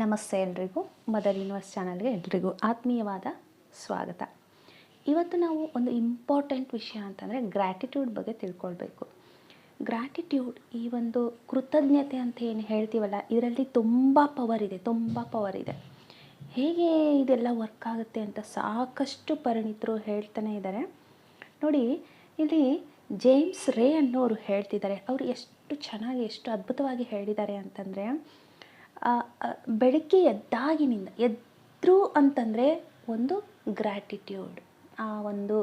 ನಮಸ್ತೆ ಎಲ್ರಿಗೂ. Mother universe ಚಾನಲ್ಗೆ ಎಲ್ರಿಗೂ ಆತ್ಮೀಯವಾದ ಸ್ವಾಗತ. ಇವತ್ತು ನಾವು ಒಂದು ಇಂಪಾರ್ಟೆಂಟ್ ವಿಷಯ ಅಂತಂದರೆ ಗ್ರ್ಯಾಟಿಟ್ಯೂಡ್ ಬಗ್ಗೆ ತಿಳ್ಕೊಳ್ಬೇಕು. ಗ್ರ್ಯಾಟಿಟ್ಯೂಡ್ ಈ ಒಂದು ಕೃತಜ್ಞತೆ ಅಂತ ಏನು ಹೇಳ್ತೀವಲ್ಲ, ಇದರಲ್ಲಿ ತುಂಬ ಪವರ್ ಇದೆ, ತುಂಬ ಪವರ್ ಇದೆ. ಹೇಗೆ ಇದೆಲ್ಲ ವರ್ಕ್ ಆಗುತ್ತೆ ಅಂತ ಸಾಕಷ್ಟು ಪರಿಣಿತರು ಹೇಳ್ತಾನೆ ಇದ್ದಾರೆ. ನೋಡಿ, ಇಲ್ಲಿ ಜೇಮ್ಸ್ ರೇ ಅನ್ನೋರು ಹೇಳ್ತಿದ್ದಾರೆ. ಅವರು ಎಷ್ಟು ಚೆನ್ನಾಗಿ, ಎಷ್ಟು ಅದ್ಭುತವಾಗಿ ಹೇಳಿದ್ದಾರೆ ಅಂತಂದರೆ ಬೆಳಗ್ಗೆ ಎದ್ದಾಗಿನಿಂದ, ಎದ್ರು ಅಂತಂದರೆ ಒಂದು ಗ್ರ್ಯಾಟಿಟ್ಯೂಡ್ ಆ ಒಂದು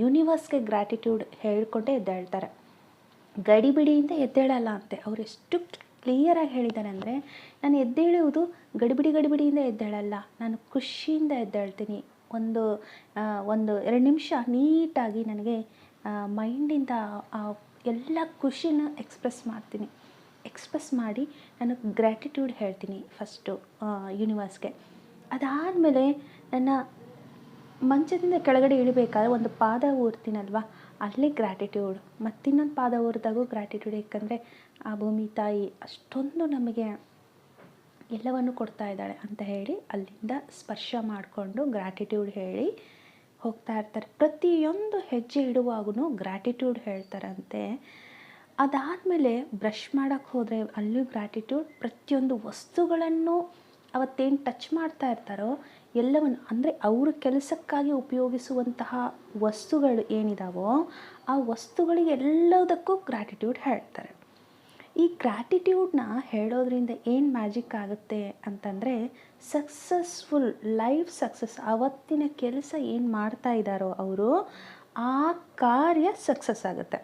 ಯೂನಿವರ್ಸ್ಗೆ ಗ್ರ್ಯಾಟಿಟ್ಯೂಡ್ ಹೇಳ್ಕೊಂಡೇ ಎದ್ದೇಳ್ತಾರೆ. ಗಡಿಬಿಡಿಯಿಂದ ಎದ್ದೇಳಲ್ಲ ಅಂತೆ, ಅವ್ರು ಎಷ್ಟು ಕ್ಲಿಯರಾಗಿ ಹೇಳಿದ್ದಾರೆ ಅಂದರೆ, ನಾನು ಎದ್ದೇಳುವುದು ಗಡಿಬಿಡಿ ಗಡಿಬಿಡಿಯಿಂದ ಎದ್ದೇಳಲ್ಲ, ನಾನು ಖುಷಿಯಿಂದ ಎದ್ದೇಳ್ತೀನಿ. ಒಂದು ಒಂದು ಎರಡು ನಿಮಿಷ ನೀಟಾಗಿ ನನಗೆ ಮೈಂಡಿಂದ ಎಲ್ಲ ಖುಷಿನ ಎಕ್ಸ್ಪ್ರೆಸ್ ಮಾಡ್ತೀನಿ. ಎಕ್ಸ್ಪ್ರೆಸ್ ಮಾಡಿ ನಾನು ಗ್ರ್ಯಾಟಿಟ್ಯೂಡ್ ಹೇಳ್ತೀನಿ ಫಸ್ಟು ಯೂನಿವರ್ಸ್ಗೆ ಅದಾದಮೇಲೆ ನನ್ನ ಮಂಚದಿಂದ ಕೆಳಗಡೆ ಇಳಿಬೇಕಾದ್ರೆ ಒಂದು ಪಾದ ಊರ್ತೀನಲ್ವ, ಅಲ್ಲಿ ಗ್ರ್ಯಾಟಿಟ್ಯೂಡ್ ಮತ್ತಿನ್ನೊಂದು ಪಾದ ಊರಿದಾಗೂ ಗ್ರ್ಯಾಟಿಟ್ಯೂಡ್ ಯಾಕಂದರೆ ಆ ಭೂಮಿ, ತಾಯಿ ಅಷ್ಟೊಂದು ನಮಗೆ ಎಲ್ಲವನ್ನು ಕೊಡ್ತಾ ಇದ್ದಾಳೆ ಅಂತ ಹೇಳಿ ಅಲ್ಲಿಂದ ಸ್ಪರ್ಶ ಮಾಡಿಕೊಂಡು ಗ್ರ್ಯಾಟಿಟ್ಯೂಡ್ ಹೇಳಿ ಹೋಗ್ತಾ ಇರ್ತಾರೆ. ಪ್ರತಿಯೊಂದು ಹೆಜ್ಜೆ ಇಡುವಾಗೂ ಗ್ರ್ಯಾಟಿಟ್ಯೂಡ್ ಹೇಳ್ತಾರಂತೆ. ಅದಾದಮೇಲೆ ಬ್ರಷ್ ಮಾಡೋಕ್ಕೆ ಹೋದರೆ ಅಲ್ಲೂ ಗ್ರ್ಯಾಟಿಟ್ಯೂಡ್ ಪ್ರತಿಯೊಂದು ವಸ್ತುಗಳನ್ನು ಅವತ್ತೇನು ಟಚ್ ಮಾಡ್ತಾ ಇರ್ತಾರೋ ಎಲ್ಲವನ್ನು, ಅಂದರೆ ಅವ್ರ ಕೆಲಸಕ್ಕಾಗಿ ಉಪಯೋಗಿಸುವಂತಹ ವಸ್ತುಗಳು ಏನಿದಾವೋ ಆ ವಸ್ತುಗಳಿಗೆ ಎಲ್ಲದಕ್ಕೂ ಗ್ರ್ಯಾಟಿಟ್ಯೂಡ್ ಹೇಳ್ತಾರೆ. ಈ ಗ್ರ್ಯಾಟಿಟ್ಯೂಡ್ನ ಹೇಳೋದ್ರಿಂದ ಏನು ಮ್ಯಾಜಿಕ್ ಆಗುತ್ತೆ ಅಂತಂದರೆ ಸಕ್ಸಸ್ಫುಲ್ ಲೈಫ್ ಸಕ್ಸಸ್ ಅವತ್ತಿನ ಕೆಲಸ ಏನು ಮಾಡ್ತಾ ಇದ್ದಾರೋ ಅವರು ಆ ಕಾರ್ಯ ಸಕ್ಸಸ್ ಆಗುತ್ತೆ.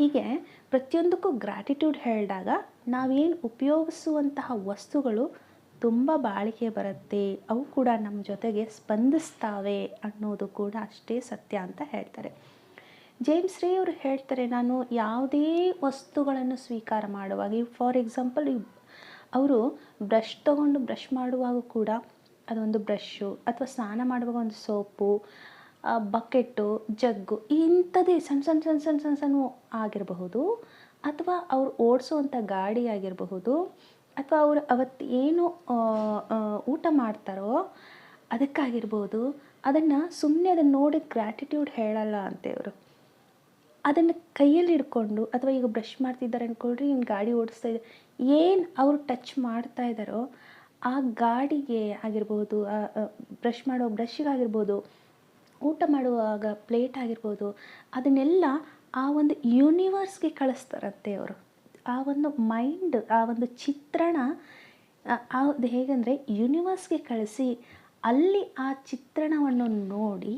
ಹೀಗೆ ಪ್ರತಿಯೊಂದಕ್ಕೂ ಗ್ರ್ಯಾಟಿಟ್ಯೂಡ್ ಹೇಳಿದಾಗ ನಾವೇನು ಉಪಯೋಗಿಸುವಂತಹ ವಸ್ತುಗಳು ತುಂಬ ಬಾಳಿಕೆ ಬರುತ್ತೆ, ಅವು ಕೂಡ ನಮ್ಮ ಜೊತೆಗೆ ಸ್ಪಂದಿಸ್ತಾವೆ ಅನ್ನೋದು ಕೂಡ ಅಷ್ಟೇ ಸತ್ಯ ಅಂತ ಹೇಳ್ತಾರೆ. ಜೇಮ್ಸ್ ರೇ ಅವರು ಹೇಳ್ತಾರೆ, ನಾನು ಯಾವುದೇ ವಸ್ತುಗಳನ್ನು ಸ್ವೀಕಾರ ಮಾಡುವಾಗ ಫಾರ್ ಎಕ್ಸಾಂಪಲ್ ಅವರು ಬ್ರಷ್ ತೊಗೊಂಡು ಬ್ರಷ್ ಮಾಡುವಾಗ ಕೂಡ ಅದೊಂದು ಬ್ರಷ್ಷು ಅಥವಾ ಸ್ನಾನ ಮಾಡುವಾಗ ಒಂದು ಸೋಪು ಬಕೆಟ್ಟು ಜಗ್ಗು, ಇಂಥದ್ದೇ ಸಣ್ಣ ಸಣ್ಣ ಸಣ್ಣ ಸಣ್ಣ ಸಣ್ಣ ಸಣ್ಣ ಆಗಿರಬಹುದು. ಅಥವಾ ಅವ್ರು ಓಡಿಸುವಂಥ ಗಾಡಿ ಆಗಿರಬಹುದು. ಅಥವಾ ಅವರು ಅವತ್ತು ಏನು ಊಟ ಮಾಡ್ತಾರೋ ಅದಕ್ಕಾಗಿರ್ಬೋದು. ಅದನ್ನು ಸುಮ್ಮನೆ ಅದನ್ನು ನೋಡಿ ಗ್ರ್ಯಾಟಿಟ್ಯೂಡ್ ಹೇಳಲ್ಲ ಅಂತ ಇವರು ಅದನ್ನು ಕೈಯಲ್ಲಿ ಹಿಡ್ಕೊಂಡು ಅಥವಾ ಈಗ ಬ್ರಷ್ ಮಾಡ್ತಿದ್ದಾರೆ ಅಂದ್ಕೊಳ್ರಿ ಇನ್ನು ಗಾಡಿ ಓಡಿಸ್ತಾ ಇದ್ದಾರೆ ಏನು ಅವರು ಟಚ್ ಮಾಡ್ತಾ ಇದ್ದಾರೋ ಆ ಗಾಡಿಗೆ ಆಗಿರ್ಬೋದು ಬ್ರಷ್ ಮಾಡೋ ಬ್ರಷ್ಗಾಗಿರ್ಬೋದು ಊಟ ಮಾಡುವಾಗ ಪ್ಲೇಟ್ ಆಗಿರ್ಬೋದು, ಅದನ್ನೆಲ್ಲ ಆ ಒಂದು ಯೂನಿವರ್ಸ್ಗೆ ಕಳಿಸ್ತಾರಂತೆ ಅವರು. ಆ ಒಂದು ಮೈಂಡ್ ಆ ಒಂದು ಚಿತ್ರಣ ಅದು ಹೇಗೆಂದರೆ ಯೂನಿವರ್ಸ್ಗೆ ಕಳಿಸಿ ಅಲ್ಲಿ ಆ ಚಿತ್ರಣವನ್ನು ನೋಡಿ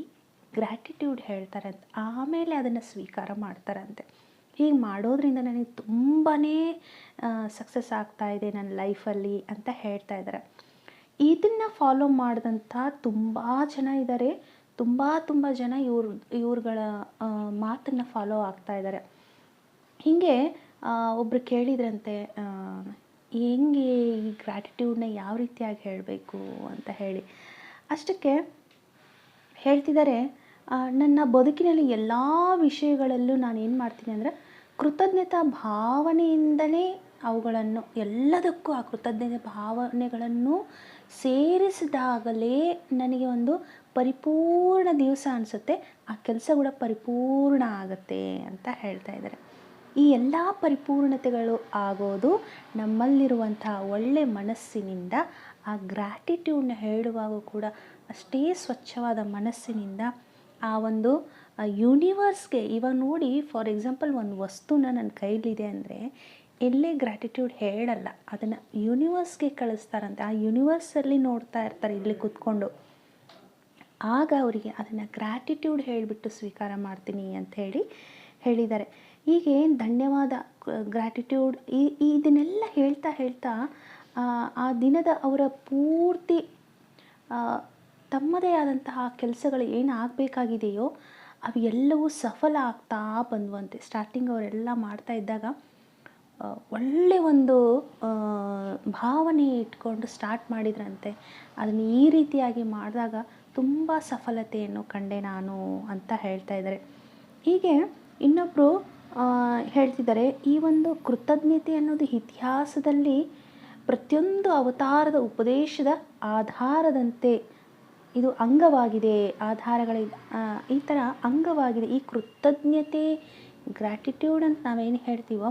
ಗ್ರ್ಯಾಟಿಟ್ಯೂಡ್ ಹೇಳ್ತಾರಂತೆ. ಆಮೇಲೆ ಅದನ್ನು ಸ್ವೀಕಾರ ಮಾಡ್ತಾರಂತೆ. ಹೀಗೆ ಮಾಡೋದ್ರಿಂದ ನನಗೆ ತುಂಬಾ ಸಕ್ಸಸ್ ಆಗ್ತಾ ಇದೆ ನನ್ನ ಲೈಫಲ್ಲಿ ಅಂತ ಹೇಳ್ತಾ ಇದ್ದಾರೆ. ಇದನ್ನು ಫಾಲೋ ಮಾಡಿದಂಥ ತುಂಬ ಜನ ಇದ್ದಾರೆ. ತುಂಬ ತುಂಬ ಜನ ಇವ್ರ, ಇವ್ರುಗಳ ಮಾತನ್ನು ಫಾಲೋ ಆಗ್ತಾ ಇದ್ದಾರೆ ಹೀಗೆ ಒಬ್ಬರು ಕೇಳಿದ್ರಂತೆ ಹೆಂಗೆ ಈ ಗ್ರ್ಯಾಟಿಟ್ಯೂಡ್ನ ಯಾವ ರೀತಿಯಾಗಿ ಹೇಳಬೇಕು ಅಂತ ಹೇಳಿ. ಅಷ್ಟಕ್ಕೆ ಹೇಳ್ತಿದ್ದಾರೆ ನನ್ನ ಬದುಕಿನಲ್ಲಿ ಎಲ್ಲ ವಿಷಯಗಳಲ್ಲೂ ನಾನು ಏನು ಮಾಡ್ತೀನಿ ಅಂದರೆ ಕೃತಜ್ಞತಾ ಭಾವನೆಯಿಂದಲೇ ಅವುಗಳನ್ನು, ಎಲ್ಲದಕ್ಕೂ ಆ ಕೃತಜ್ಞತೆ ಭಾವನೆಗಳನ್ನು ಸೇರಿಸಿದಾಗಲೇ ನನಗೆ ಒಂದು ಪರಿಪೂರ್ಣ ದಿವಸ ಅನಿಸುತ್ತೆ. ಆ ಕೆಲಸ ಕೂಡ ಪರಿಪೂರ್ಣ ಆಗುತ್ತೆ ಅಂತ ಹೇಳ್ತಾ ಇದ್ದಾರೆ. ಈ ಎಲ್ಲ ಪರಿಪೂರ್ಣತೆಗಳು ಆಗೋದು ನಮ್ಮಲ್ಲಿರುವಂಥ ಒಳ್ಳೆ ಮನಸ್ಸಿನಿಂದ, ಆ ಗ್ರ್ಯಾಟಿಟ್ಯೂಡ್ನ ಹೇಳುವಾಗ ಕೂಡ ಅಷ್ಟೇ ಸ್ವಚ್ಛವಾದ ಮನಸ್ಸಿನಿಂದ ಆ ಒಂದು ಯೂನಿವರ್ಸ್ಗೆ ಇವಾಗ ನೋಡಿ ಫಾರ್ ಎಕ್ಸಾಂಪಲ್ ಒಂದು ವಸ್ತುನ ನನ್ನ ಕೈಲಿದೆ ಅಂದರೆ ಎಲ್ಲೇ ಗ್ರ್ಯಾಟಿಟ್ಯೂಡ್ ಹೇಳಲ್ಲ. ಅದನ್ನು ಯೂನಿವರ್ಸ್ಗೆ ಕಳಿಸ್ತಾರಂತೆ. ಆ ಯೂನಿವರ್ಸಲ್ಲಿ ನೋಡ್ತಾ ಇರ್ತಾರೆ ಇಲ್ಲಿ ಕೂತ್ಕೊಂಡು. ಆಗ ಅವರಿಗೆ ಅದನ್ನು ಗ್ರ್ಯಾಟಿಟ್ಯೂಡ್ ಹೇಳಿಬಿಟ್ಟು ಸ್ವೀಕಾರ ಮಾಡ್ತೀನಿ ಅಂತ ಹೇಳಿ ಹೇಳಿದ್ದಾರೆ. ಹೀಗೆ ಧನ್ಯವಾದ ಗ್ರ್ಯಾಟಿಟ್ಯೂಡ್ ಈ ಇದನ್ನೆಲ್ಲ ಹೇಳ್ತಾ ಹೇಳ್ತಾ ಆ, ದಿನದ ಅವರ ಪೂರ್ತಿ ತಮ್ಮದೇ ಆದಂತಹ ಕೆಲಸಗಳು ಏನು ಆಗಬೇಕಾಗಿದೆಯೋ ಅವು ಎಲ್ಲವೂ ಸಫಲ ಆಗ್ತಾ ಬಂದುವಂತೆ. ಸ್ಟಾರ್ಟಿಂಗ್ ಅವರೆಲ್ಲ ಮಾಡ್ತಾ ಇದ್ದಾಗ ಒಳ್ಳೆ ಒಂದು ಭಾವನೆ ಇಟ್ಕೊಂಡು ಸ್ಟಾರ್ಟ್ ಮಾಡಿದ್ರಂತೆ. ಅದನ್ನು ಈ ರೀತಿಯಾಗಿ ಮಾಡಿದಾಗ ತುಂಬ ಸಫಲತೆಯನ್ನು ಕಂಡೆ ನಾನು ಅಂತ ಹೇಳ್ತಾ ಇದ್ದಾರೆ. ಹೀಗೆ ಇನ್ನೊಬ್ಬರು ಹೇಳ್ತಿದ್ದಾರೆ, ಈ ಒಂದು ಕೃತಜ್ಞತೆ ಅನ್ನೋದು ಇತಿಹಾಸದಲ್ಲಿ ಪ್ರತಿಯೊಂದು ಅವತಾರದ ಉಪದೇಶದ ಆಧಾರದಂತೆ ಇದು ಅಂಗವಾಗಿದೆ. ಆಧಾರಗಳ ಈ ಥರ ಅಂಗವಾಗಿದೆ. ಈ ಕೃತಜ್ಞತೆ ಗ್ರ್ಯಾಟಿಟ್ಯೂಡ್ ಅಂತ ನಾವೇನು ಹೇಳ್ತೀವೋ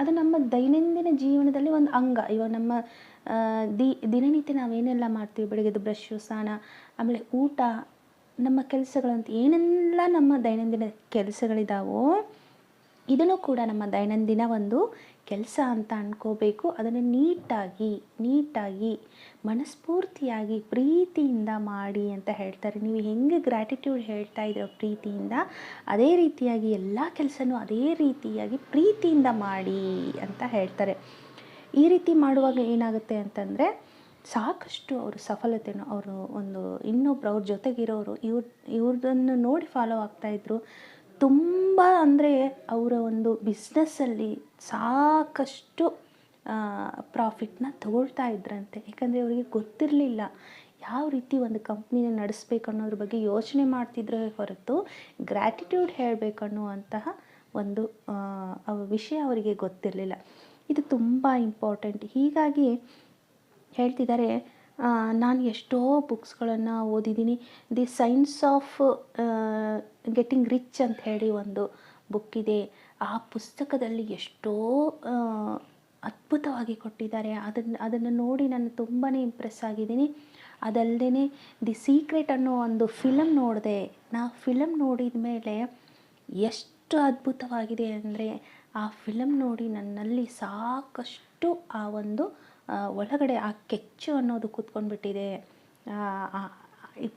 ಅದು ನಮ್ಮ ದೈನಂದಿನ ಜೀವನದಲ್ಲಿ ಒಂದು ಅಂಗ. ಇವಾಗ ನಮ್ಮ ದಿ, ದಿನನಿತ್ಯ ನಾವೇನೆಲ್ಲ ಮಾಡ್ತೀವಿ? ಬೆಳಗ್ಗೆದ್ದು ಬ್ರಷ್ಷು ಸ್ನಾನ, ಆಮೇಲೆ ಊಟ, ನಮ್ಮ ಕೆಲಸಗಳಂತ ಏನೆಲ್ಲ ನಮ್ಮ ದೈನಂದಿನ ಕೆಲಸಗಳಿದಾವೋ ಇದನ್ನು ಕೂಡ ನಮ್ಮ ದೈನಂದಿನ ಒಂದು ಕೆಲಸ ಅಂತ ಅಂದ್ಕೋಬೇಕು ಅದನ್ನು ನೀಟಾಗಿ ನೀಟಾಗಿ, ಮನಸ್ಫೂರ್ತಿಯಾಗಿ, ಪ್ರೀತಿಯಿಂದ ಮಾಡಿ ಅಂತ ಹೇಳ್ತಾರೆ. ನೀವು ಹೆಂಗೆ ಗ್ರ್ಯಾಟಿಟ್ಯೂಡ್ ಹೇಳ್ತಾ ಇದ್ದೀರೋ ಪ್ರೀತಿಯಿಂದ, ಅದೇ ರೀತಿಯಾಗಿ ಎಲ್ಲ ಕೆಲಸನೂ ಅದೇ ರೀತಿಯಾಗಿ ಪ್ರೀತಿಯಿಂದ ಮಾಡಿ ಅಂತ ಹೇಳ್ತಾರೆ. ಈ ರೀತಿ ಮಾಡುವಾಗ ಏನಾಗುತ್ತೆ ಅಂತಂದರೆ, ಸಾಕಷ್ಟು ಅವರು ಸಫಲತೆಯನ್ನು ಅವರು ಒಂದು ಇನ್ನೊಬ್ರು ಅವ್ರ ಜೊತೆಗಿರೋರು ಇವ್ರ, ಇವ್ರದನ್ನು ನೋಡಿ ಫಾಲೋ ಆಗ್ತಾಯಿದ್ರು ತುಂಬ ಅಂದರೆ ಅವರ ಒಂದು ಬಿಸ್ನೆಸ್ಸಲ್ಲಿ ಸಾಕಷ್ಟು ಪ್ರಾಫಿಟ್ನ ತಗೊಳ್ತಾ ಇದ್ರಂತೆ. ಯಾಕಂದರೆ ಅವರಿಗೆ ಗೊತ್ತಿರಲಿಲ್ಲ ಯಾವ ರೀತಿ ಒಂದು ಕಂಪ್ನಿನ ನಡೆಸ್ಬೇಕು ಅನ್ನೋದ್ರ ಬಗ್ಗೆ ಯೋಚನೆ ಮಾಡ್ತಿದ್ರೆ ಹೊರತು ಗ್ರ್ಯಾಟಿಟ್ಯೂಡ್ ಹೇಳಬೇಕು ಅನ್ನುವಂತಹ ಒಂದು ವಿಷಯ ಅವರಿಗೆ ಗೊತ್ತಿರಲಿಲ್ಲ. ಇದು ತುಂಬ ಇಂಪಾರ್ಟೆಂಟ್ ಹೀಗಾಗಿ ಹೇಳ್ತಿದ್ದಾರೆ ನಾನು ಎಷ್ಟೋ ಬುಕ್ಸ್ಗಳನ್ನು ಓದಿದ್ದೀನಿ. The science of getting rich ಅಂತ ಹೇಳಿ ಒಂದು ಬುಕ್ ಇದೆ. ಆ ಪುಸ್ತಕದಲ್ಲಿ ಎಷ್ಟೋ ಅದ್ಭುತವಾಗಿ ಕೊಟ್ಟಿದ್ದಾರೆ. ಅದನ್ನು ಅದನ್ನು ನೋಡಿ ನಾನು ತುಂಬಾ ಇಂಪ್ರೆಸ್ ಆಗಿದ್ದೀನಿ. ಅದಲ್ಲದೆ ದಿ ಸೀಕ್ರೆಟ್ ಅನ್ನೋ ಒಂದು ಫಿಲಮ್ ನೋಡಿದೆ. ನಾ ಫಿಲಮ್ ನೋಡಿದ ಮೇಲೆ ಎಷ್ಟು ಅದ್ಭುತವಾಗಿದೆ ಅಂದರೆ ಆ ಫಿಲಮ್ ನೋಡಿ ನನ್ನಲ್ಲಿ ಸಾಕಷ್ಟು ಆ ಒಂದು ಒಳಗಡೆ ಆ ಕೆಚ್ಚು ಅನ್ನೋದು ಕೂತ್ಕೊಂಡ್ಬಿಟ್ಟಿದೆ.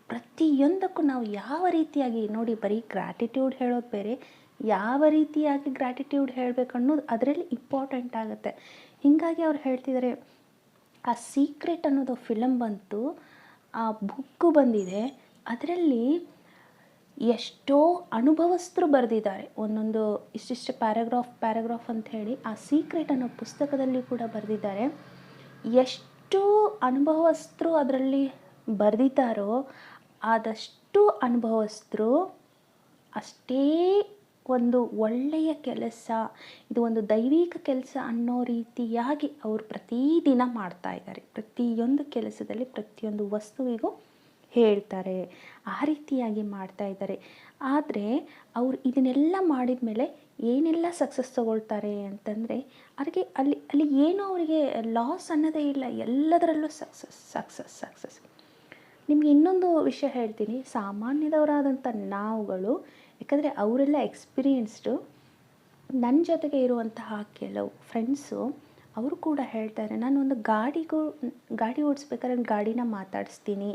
ಪ್ರತಿಯೊಂದಕ್ಕೂ ನಾವು ಯಾವ ರೀತಿಯಾಗಿ ನೋಡಿ ಬರೀ ಗ್ರ್ಯಾಟಿಟ್ಯೂಡ್ ಹೇಳೋದು ಬೇರೆ, ಯಾವ ರೀತಿಯಾಗಿ ಗ್ರ್ಯಾಟಿಟ್ಯೂಡ್ ಹೇಳಬೇಕು ಅನ್ನೋದು ಅದರಲ್ಲಿ ಇಂಪಾರ್ಟೆಂಟ್ ಆಗುತ್ತೆ. ಹೀಗಾಗಿ ಅವ್ರು ಹೇಳ್ತಿದ್ದಾರೆ ಆ ಸೀಕ್ರೆಟ್ ಅನ್ನೋದು ಫಿಲಮ್ ಬಂತು, ಆ ಬುಕ್ಕು ಬಂದಿದೆ, ಅದರಲ್ಲಿ ಎಷ್ಟೋ ಅನುಭವಸ್ಥರು ಬರೆದಿದ್ದಾರೆ. ಒಂದೊಂದು ಇಷ್ಟಿಷ್ಟು ಪ್ಯಾರಾಗ್ರಾಫ್ ಪ್ಯಾರಾಗ್ರಾಫ್ ಅಂತ ಹೇಳಿ ಆ ಸೀಕ್ರೆಟ್ ಅನ್ನೋ ಪುಸ್ತಕದಲ್ಲಿ ಕೂಡ ಬರೆದಿದ್ದಾರೆ. ಎಷ್ಟು ಅನುಭವಸ್ಥರು ಅದರಲ್ಲಿ ಬರೆದಿದ್ದಾರೋ, ಆದಷ್ಟು ಅನುಭವಸ್ಥರು ಅಷ್ಟೇ ಒಂದು ಒಳ್ಳೆಯ ಕೆಲಸ, ಇದು ಒಂದು ದೈವಿಕ ಕೆಲಸ ಅನ್ನೋ ರೀತಿಯಾಗಿ ಅವರು ಪ್ರತಿದಿನ ಮಾಡ್ತಾ ಇದ್ದಾರೆ. ಪ್ರತಿಯೊಂದು ಕೆಲಸದಲ್ಲಿ ಪ್ರತಿಯೊಂದು ವಸ್ತುವಿಗೂ ಹೇಳ್ತಾರೆ, ಆ ರೀತಿಯಾಗಿ ಮಾಡ್ತಾ ಇದ್ದಾರೆ. ಆದರೆ ಅವ್ರು ಇದನ್ನೆಲ್ಲ ಮಾಡಿದ ಮೇಲೆ ಏನೆಲ್ಲ ಸಕ್ಸಸ್ ತೊಗೊಳ್ತಾರೆ ಅಂತಂದರೆ ಅವ್ರಿಗೆ ಅಲ್ಲಿ ಅಲ್ಲಿ ಏನೂ ಅವರಿಗೆ ಲಾಸ್ ಅನ್ನೋದೇ ಇಲ್ಲ, ಎಲ್ಲದರಲ್ಲೂ ಸಕ್ಸಸ್ ಸಕ್ಸಸ್ ಸಕ್ಸಸ್ ನಿಮ್ಗೆ ಇನ್ನೊಂದು ವಿಷಯ ಹೇಳ್ತೀನಿ. ಸಾಮಾನ್ಯದವರಾದಂಥ ನಾವುಗಳು, ಯಾಕಂದರೆ ಅವರೆಲ್ಲ ಎಕ್ಸ್ಪೀರಿಯನ್ಸ್ಡು ನನ್ನ ಜೊತೆಗೆ ಇರುವಂತಹ ಕೆಲವು ಫ್ರೆಂಡ್ಸು ಅವರು ಕೂಡ ಹೇಳ್ತಾರೆ ನಾನು ಒಂದು ಗಾಡಿಗೂ, ಗಾಡಿ ಓಡಿಸ್ಬೇಕಾದ್ರೆ ಗಾಡಿನ ಮಾತಾಡಿಸ್ತೀನಿ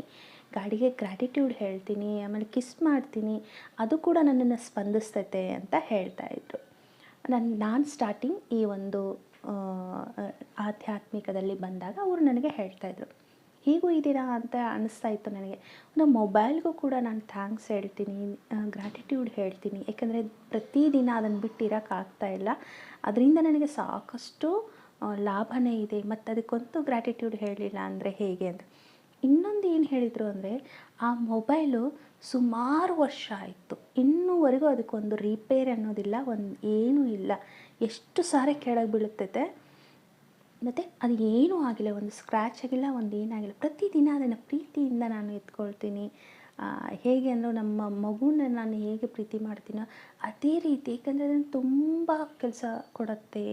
ಗಾಡಿಗೆ ಗ್ರ್ಯಾಟಿಟ್ಯೂಡ್ ಹೇಳ್ತೀನಿ, ಆಮೇಲೆ ಕಿಸ್ ಮಾಡ್ತೀನಿ, ಅದು ಕೂಡ ನನ್ನನ್ನು ಸ್ಪಂದಿಸ್ತೈತೆ ಅಂತ ಹೇಳ್ತಾ ಇದ್ರು. ನನ್ನ ನಾನು ಸ್ಟಾರ್ಟಿಂಗ್ ಈ ಒಂದು ಆಧ್ಯಾತ್ಮಿಕದಲ್ಲಿ ಬಂದಾಗ ಅವರು ನನಗೆ ಹೇಳ್ತಾಯಿದ್ರು ಹೀಗೂ ಇದ್ದೀರಾ ಅಂತ ಅನ್ನಿಸ್ತಾ ಇತ್ತು ನನಗೆ. ಒಂದು ಮೊಬೈಲ್ಗೂ ಕೂಡ ನಾನು ಥ್ಯಾಂಕ್ಸ್ ಹೇಳ್ತೀನಿ ಗ್ರ್ಯಾಟಿಟ್ಯೂಡ್ ಹೇಳ್ತೀನಿ. ಯಾಕಂದರೆ ಪ್ರತಿದಿನ ಅದನ್ನು ಬಿಟ್ಟಿರೋಕ್ಕಾಗ್ತಾ ಇಲ್ಲ. ಅದರಿಂದ ನನಗೆ ಸಾಕಷ್ಟು ಲಾಭನೇ ಇದೆ. ಮತ್ತು ಅದಕ್ಕೊಂದು ಗ್ರ್ಯಾಟಿಟ್ಯೂಡ್ ಹೇಳಲಿಲ್ಲ ಅಂದರೆ ಹೇಗೆ ಅಂತ. ಇನ್ನೊಂದು ಏನು ಹೇಳಿದರು ಅಂದರೆ, ಆ ಮೊಬೈಲು ಸುಮಾರು ವರ್ಷ ಆಯಿತು. ಇನ್ನೂವರೆಗೂ ಅದಕ್ಕೊಂದು ರಿಪೇರ್ ಅನ್ನೋದಿಲ್ಲ, ಒಂದು ಏನೂ ಇಲ್ಲ. ಎಷ್ಟು ಸಾರಿ ಕೆಳಗೆ ಬೀಳುತ್ತೈತೆ ಮತ್ತು ಅದು ಏನೂ ಆಗಿಲ್ಲ, ಒಂದು ಸ್ಕ್ರ್ಯಾಚ್ ಆಗಿಲ್ಲ, ಒಂದು ಏನಾಗಿಲ್ಲ ಪ್ರತಿದಿನ ಅದನ್ನು ಪ್ರೀತಿಯಿಂದ ನಾನು ಎತ್ಕೊಳ್ತೀನಿ. ಹೇಗೆ ಅಂದರೆ ನಮ್ಮ ಮಗುನ ನಾನು ಹೇಗೆ ಪ್ರೀತಿ ಮಾಡ್ತೀನೋ ಅದೇ ರೀತಿ, ಏಕೆಂದರೆ ಅದನ್ನು ತುಂಬ ಕೆಲಸ ಕೊಡುತ್ತೆ.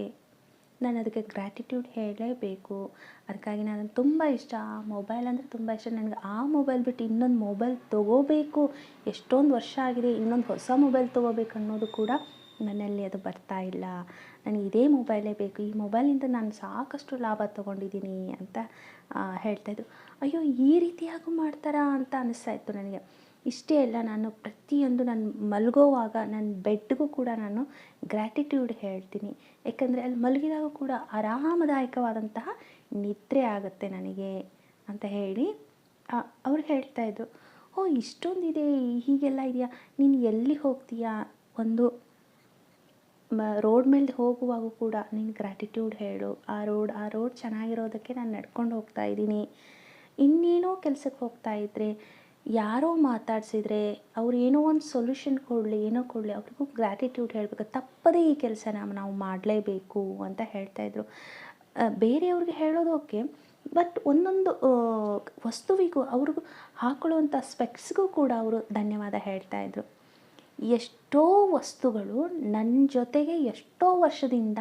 ನಾನು ಅದಕ್ಕೆ ಗ್ರ್ಯಾಟಿಟ್ಯೂಡ್ ಹೇಳಲೇಬೇಕು. ಅದಕ್ಕಾಗಿ ನಾನು ತುಂಬ ಇಷ್ಟ. ಆ ಮೊಬೈಲ್ ಅಂದರೆ ತುಂಬ ಇಷ್ಟ. ನನಗೆ ಆ ಮೊಬೈಲ್ ಬಿಟ್ಟು ಇನ್ನೊಂದು ಮೊಬೈಲ್ ತೊಗೋಬೇಕು. ಎಷ್ಟೊಂದು ವರ್ಷ ಆಗಿದೆ, ಇನ್ನೊಂದು ಹೊಸ ಮೊಬೈಲ್ ತೊಗೋಬೇಕು ಅನ್ನೋದು ಕೂಡ ನನ್ನಲ್ಲಿ ಅದು ಬರ್ತಾ ಇಲ್ಲ. ನನಗೆ ಇದೇ ಮೊಬೈಲೇ ಬೇಕು. ಈ ಮೊಬೈಲಿಂದ ನಾನು ಸಾಕಷ್ಟು ಲಾಭ ತೊಗೊಂಡಿದ್ದೀನಿ ಅಂತ ಹೇಳ್ತಾಯಿದ್ರು ಅಯ್ಯೋ, ಈ ರೀತಿಯಾಗೂ ಮಾಡ್ತಾರಾ ಅಂತ ಅನ್ನಿಸ್ತಾ ಇತ್ತು ನನಗೆ. ಇಷ್ಟೇ ಅಲ್ಲ, ನಾನು ಪ್ರತಿಯೊಂದು ನಾನು ಮಲಗೋವಾಗ ನನ್ನ ಬೆಡ್ಗೂ ಕೂಡ ನಾನು ಗ್ರ್ಯಾಟಿಟ್ಯೂಡ್ ಹೇಳ್ತೀನಿ. ಯಾಕಂದರೆ ಅಲ್ಲಿ ಮಲಗಿದಾಗ ಕೂಡ ಆರಾಮದಾಯಕವಾದಂತಹ ನಿದ್ರೆ ಆಗುತ್ತೆ ನನಗೆ ಅಂತ ಹೇಳಿ ಅವ್ರು ಹೇಳ್ತಾಯಿದ್ರು ಓ, ಇಷ್ಟೊಂದಿದೆ, ಹೀಗೆಲ್ಲ ಇದೆಯಾ? ನೀನು ಎಲ್ಲಿ ಹೋಗ್ತೀಯಾ? ಒಂದು ರೋಡ್ ಮೇಲೆ ಹೋಗುವಾಗ ಕೂಡ ನೀನು ಗ್ರ್ಯಾಟಿಟ್ಯೂಡ್ ಹೇಳು. ಆ ರೋಡ್ ಆ ರೋಡ್ ಚೆನ್ನಾಗಿರೋದಕ್ಕೆ ನಾನು ನಡ್ಕೊಂಡು ಹೋಗ್ತಾ ಇದ್ದೀನಿ. ಇನ್ನೇನೋ ಕೆಲಸಕ್ಕೆ ಹೋಗ್ತಾ ಇದ್ದರೆ ಯಾರೋ ಮಾತಾಡಿಸಿದ್ರೆ ಅವ್ರು ಏನೋ ಒಂದು ಸೊಲ್ಯೂಷನ್ ಕೊಡಲಿ, ಏನೋ ಕೊಡಲಿ, ಅವ್ರಿಗೂ ಗ್ರ್ಯಾಟಿಟ್ಯೂಡ್ ಹೇಳಬೇಕು. ತಪ್ಪದೇ ಈ ಕೆಲಸನ ನಾವು ಮಾಡಲೇಬೇಕು ಅಂತ ಹೇಳ್ತಾಯಿದ್ರು ಬೇರೆಯವ್ರಿಗೆ ಹೇಳೋದು ಓಕೆ, ಬಟ್ ಒಂದೊಂದು ವಸ್ತುವಿಗೂ ಅವ್ರಿಗೂ ಹಾಕೊಳ್ಳುವಂಥ ಸ್ಪೆಕ್ಸ್ಗೂ ಕೂಡ ಅವರು ಧನ್ಯವಾದ ಹೇಳ್ತಾ ಇದ್ರು. ಎಷ್ಟೋ ವಸ್ತುಗಳು ನನ್ನ ಜೊತೆಗೆ ಎಷ್ಟೋ ವರ್ಷದಿಂದ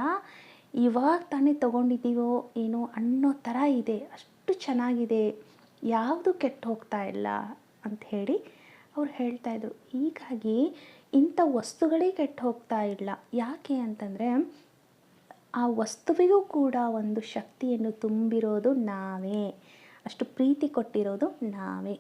ಇವಾಗ ತಾನೇ ತೊಗೊಂಡಿದ್ದೀವೋ ಏನೋ ಅನ್ನೋ ಥರ ಇದೆ. ಅಷ್ಟು ಚೆನ್ನಾಗಿದೆ. ಯಾವುದು ಕೆಟ್ಟು ಹೋಗ್ತಾ ಇಲ್ಲ. ಅಂತ ಹೇಳಿ ಅವ್ರು ಹೇಳ್ತಾ ಇದ್ರು. ಹೀಗಾಗಿ ಇಂಥ ವಸ್ತುಗಳೇ ಕೆಟ್ಟು ಹೋಗ್ತಾ ಇಲ್ಲ. ಯಾಕೆ ಅಂತಂದರೆ ಆ ವಸ್ತುವಿಗೂ ಕೂಡ ಒಂದು ಶಕ್ತಿಯನ್ನು ತುಂಬಿರೋದು ನಾವೇ. ಅಷ್ಟು ಪ್ರೀತಿ ಕೊಟ್ಟಿರೋದು ನಾವೇ.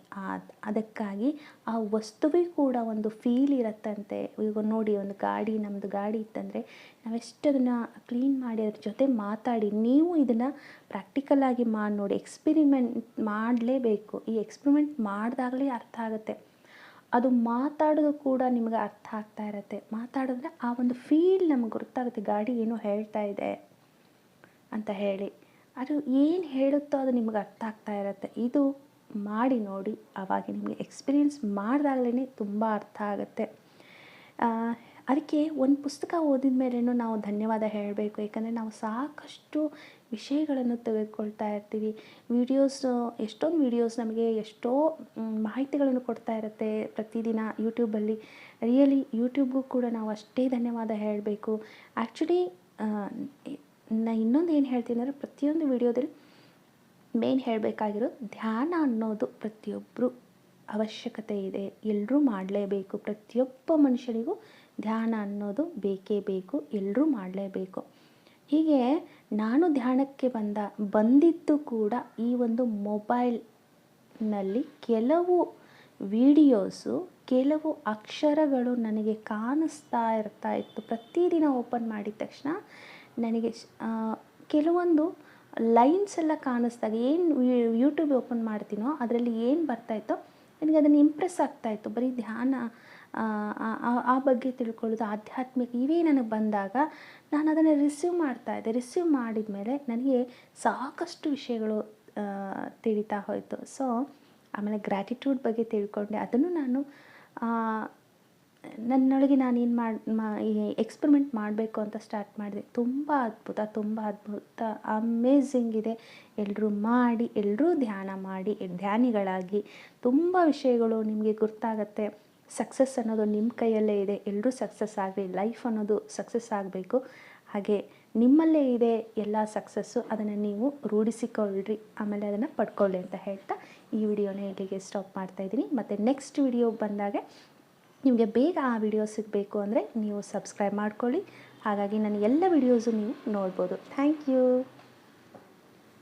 ಅದಕ್ಕಾಗಿ ಆ ವಸ್ತುವೇ ಕೂಡ ಒಂದು ಫೀಲ್ ಇರುತ್ತಂತೆ. ಈಗ ನೋಡಿ ಒಂದು ಗಾಡಿ ನಮ್ಮದು ಗಾಡಿ ಇತ್ತಂದರೆ ನಾವೆಷ್ಟು ಅದನ್ನು ಕ್ಲೀನ್ ಮಾಡಿ ಅದ್ರ ಜೊತೆ ಮಾತಾಡಿ, ನೀವು ಇದನ್ನು ಪ್ರಾಕ್ಟಿಕಲಾಗಿ ಮಾಡಿ ನೋಡಿ ಎಕ್ಸ್ಪಿರಿಮೆಂಟ್ ಮಾಡಲೇಬೇಕು. ಈ ಎಕ್ಸ್ಪಿರಿಮೆಂಟ್ ಮಾಡಿದಾಗಲೇ ಅರ್ಥ ಆಗುತ್ತೆ. ಅದು ಮಾತಾಡೋದು ಕೂಡ ನಿಮಗೆ ಅರ್ಥ ಆಗ್ತಾ ಇರುತ್ತೆ. ಮಾತಾಡಿದ್ರೆ ಆ ಒಂದು ಫೀಲ್ ನಮಗೆ ಗೊತ್ತಾಗುತ್ತೆ ಗಾಡಿ ಏನೋ ಹೇಳ್ತಾ ಇದೆ ಅಂತ ಹೇಳಿ. ಅದು ಏನು ಹೇಳುತ್ತೋ ಅದು ನಿಮಗೆ ಅರ್ಥ ಆಗ್ತಾ ಇರುತ್ತೆ. ಇದು ಮಾಡಿ ನೋಡಿ, ಅವಾಗ ನಿಮಗೆ ಎಕ್ಸ್ಪೀರಿಯೆನ್ಸ್ ಮಾಡಿದಾಗಲೇ ತುಂಬ ಅರ್ಥ ಆಗುತ್ತೆ. ಅದಕ್ಕೆ ಒಂದು ಪುಸ್ತಕ ಓದಿದ ಮೇಲೇನೂ ನಾವು ಧನ್ಯವಾದ ಹೇಳಬೇಕು. ಯಾಕಂದರೆ ನಾವು ಸಾಕಷ್ಟು ವಿಷಯಗಳನ್ನು ತೆಗೆದುಕೊಳ್ತಾ ಇರ್ತೀವಿ. ವಿಡಿಯೋಸ್ ಎಷ್ಟೊಂದು ವಿಡಿಯೋಸ್ ನಮಗೆ ಎಷ್ಟೋ ಮಾಹಿತಿಗಳನ್ನು ಕೊಡ್ತಾ ಇರುತ್ತೆ ಪ್ರತಿದಿನ ಯೂಟ್ಯೂಬಲ್ಲಿ ರಿಯಲಿ ಯೂಟ್ಯೂಬ್ಗೂ ಕೂಡ ನಾವು ಅಷ್ಟೇ ಧನ್ಯವಾದ ಹೇಳಬೇಕು. ಆ್ಯಕ್ಚುಲಿ ನಾ ಇನ್ನೊಂದು ಏನು ಹೇಳ್ತೀನಿ ಅಂದರೆ ಪ್ರತಿಯೊಂದು ವಿಡಿಯೋದಲ್ಲಿ ಮೇನ್ ಹೇಳಬೇಕಾಗಿರೋ ಧ್ಯಾನ ಅನ್ನೋದು ಪ್ರತಿಯೊಬ್ಬರು ಅವಶ್ಯಕತೆ ಇದೆ. ಎಲ್ಲರೂ ಮಾಡಲೇಬೇಕು. ಪ್ರತಿಯೊಬ್ಬ ಮನುಷ್ಯನಿಗೂ ಧ್ಯಾನ ಅನ್ನೋದು ಬೇಕೇ ಬೇಕು. ಎಲ್ಲರೂ ಮಾಡಲೇಬೇಕು. ಹೀಗೆ ನಾನು ಧ್ಯಾನಕ್ಕೆ ಬಂದ, ಬಂದಿದ್ದು ಕೂಡ ಈ ಒಂದು ಮೊಬೈಲ್ನಲ್ಲಿ ಕೆಲವು ವಿಡಿಯೋಸು, ಕೆಲವು ಅಕ್ಷರಗಳು ನನಗೆ ಕಾಣಿಸ್ತಾ ಇರ್ತಾ ಇತ್ತು. ಪ್ರತಿದಿನ ಓಪನ್ ಮಾಡಿದ ತಕ್ಷಣ ನನಗೆ ಕೆಲವೊಂದು ಲೈನ್ಸ್ ಎಲ್ಲ ಕಾಣಿಸ್ದಾಗ ಏನು ಯೂಟ್ಯೂಬ್ ಓಪನ್ ಮಾಡ್ತೀನೋ ಅದರಲ್ಲಿ ಏನು ಬರ್ತಾಯಿತ್ತೋ ನನಗೆ ಅದನ್ನು ಇಂಪ್ರೆಸ್ ಆಗ್ತಾಯಿತ್ತು ಬರೀ ಧ್ಯಾನ ಆ, ಬಗ್ಗೆ ತಿಳ್ಕೊಳ್ಳೋದು ಆಧ್ಯಾತ್ಮಿಕ ಇವೇ ನನಗೆ ಬಂದಾಗ ನಾನು ಅದನ್ನು ರಿಸೀವ್ ಮಾಡ್ತಾ ಇದ್ದೆ. ರಿಸೀವ್ ಮಾಡಿದ ಮೇಲೆ ನನಗೆ ಸಾಕಷ್ಟು ವಿಷಯಗಳು ತಿಳಿತಾ ಹೋಯಿತು. ಸೊ ಆಮೇಲೆ ಗ್ರ್ಯಾಟಿಟ್ಯೂಡ್ ಬಗ್ಗೆ ತಿಳ್ಕೊಂಡೆ. ಅದನ್ನು ನಾನು ನನ್ನೊಳಗೆ ನಾನು ಏನು ಮಾಡಿ ಎಕ್ಸ್ಪರಿಮೆಂಟ್ ಮಾಡಬೇಕು ಅಂತ ಸ್ಟಾರ್ಟ್ ಮಾಡಿದೆ. ತುಂಬ ಅದ್ಭುತ ತುಂಬ ಅದ್ಭುತ ಅಮೇಝಿಂಗ್ ಇದೆ. ಎಲ್ಲರೂ ಮಾಡಿ ಎಲ್ಲರೂ ಧ್ಯಾನ ಮಾಡಿ, ಧ್ಯಾನಿಗಳಾಗಿ ತುಂಬ ವಿಷಯಗಳು ನಿಮಗೆ ಗೊತ್ತಾಗತ್ತೆ ಸಕ್ಸಸ್ ಅನ್ನೋದು ನಿಮ್ಮ ಕೈಯಲ್ಲೇ ಇದೆ. ಎಲ್ಲರೂ ಸಕ್ಸಸ್ ಆಗಲಿ ಲೈಫ್ ಅನ್ನೋದು ಸಕ್ಸಸ್ ಆಗಬೇಕು. ಹಾಗೆ ನಿಮ್ಮಲ್ಲೇ ಇದೆ ಎಲ್ಲ ಸಕ್ಸಸ್ಸು ಅದನ್ನು ನೀವು ರೂಢಿಸಿಕೊಳ್ಳ್ರಿ ಆಮೇಲೆ ಅದನ್ನು ಪಡ್ಕೊಳ್ಳಿ ಅಂತ ಹೇಳ್ತಾ ಈ ವಿಡಿಯೋನ ಇಲ್ಲಿಗೆ ಸ್ಟಾಪ್ ಮಾಡ್ತಾಯಿದ್ದೀನಿ ಮತ್ತು ನೆಕ್ಸ್ಟ್ ವಿಡಿಯೋ ಬಂದಾಗ ನಿಮಗೆ ಬೇಗ ಆ ವಿಡಿಯೋ ಸಿಗಬೇಕು ಅಂದರೆ ನೀವು ಸಬ್ಸ್ಕ್ರೈಬ್ ಮಾಡ್ಕೊಳ್ಳಿ. ಹಾಗಾಗಿ ನನ್ನ ಎಲ್ಲ ವಿಡಿಯೋಸು ನೀವು ನೋಡ್ಬೋದು. Thank you